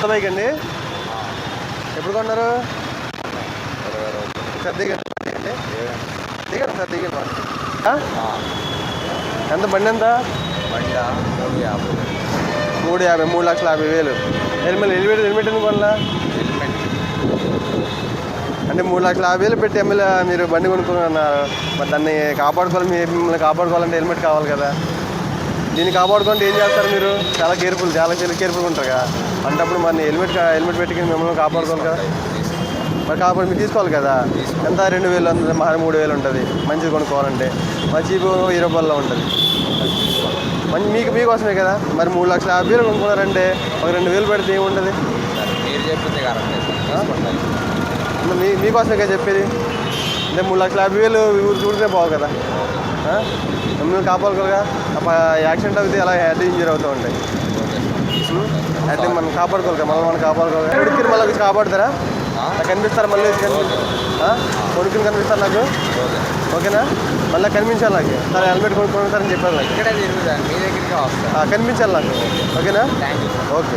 కొత్త బైక్ అండి. ఎప్పుడు కొన్నారు? సార్ దిగండి. దిగండి సార్ దిగండి ఎంత బండి ఎంత బండి మూడు యాభై మూడు యాభై మూడు లక్షల యాభై వేలు. హెల్మెట్ హెల్మెట్ హెల్మెట్ ఎందుకు కొనలా? హెల్మెట్ అంటే మూడు లక్షల యాభై వేలు పెట్టి ఎమ్మెల్యే మీరు బండి కొనుక్కున్నారు. మరి దాన్ని కాపాడుకోవాలి మీ మిమ్మల్ని కాపాడుకోవాలంటే హెల్మెట్ కావాలి కదా. దీన్ని కాపాడుకుంటే ఏం చేస్తారు మీరు? చాలా కేర్ఫుల్ చాలా కేర్ఫుల్ ఉంటారు కదా. అంటప్పుడు మరి హెల్మెట్ హెల్మెట్ పెట్టుకుని మిమ్మల్ని కాపాడుకోవాలి కదా. మరి కాపాడు మీరు తీసుకోవాలి కదా. ఎంత రెండు వేలు ఉంటుంది మరి మూడు వేలు ఉంటుంది. మంచిది కొనుక్కోవాలంటే. మరి చీపు ఇరవై రూపాయల్లో ఉంటుంది. మంచి మీకు మీకోసమే కదా. మరి మూడు లక్షల యాభై వేలు కొనుక్కున్నారంటే ఒక రెండు వేలు పెడితే ఏముంటుంది? మీ మీకోసమే కదా చెప్పేది. అంటే మూడు లక్షల యాభై వేలు ఊరు చూడితే బాగు కదా? మిమ్మల్ని కాపాడుకోరుగా యాక్సిడెంట్ అవుతే అలా హెడ్ ఇంజరీ అవుతూ ఉంటాయి? అంటే మనం కాపాడుకోవాలి మళ్ళీ మనం కాపాడుకోవాలి కొడుకుని మళ్ళీ వచ్చి కాపాడుతారా? నాకు కనిపిస్తారా మళ్ళీ కొడుకుని కనిపిస్తారు నాకు? ఓకేనా? మళ్ళీ కనిపించాలి నాకు. సరే హెల్మెట్ కొనుక్కుంటారని చెప్పారు నాకు. కనిపించాలి నాకు. ఓకేనా? Thank you okay.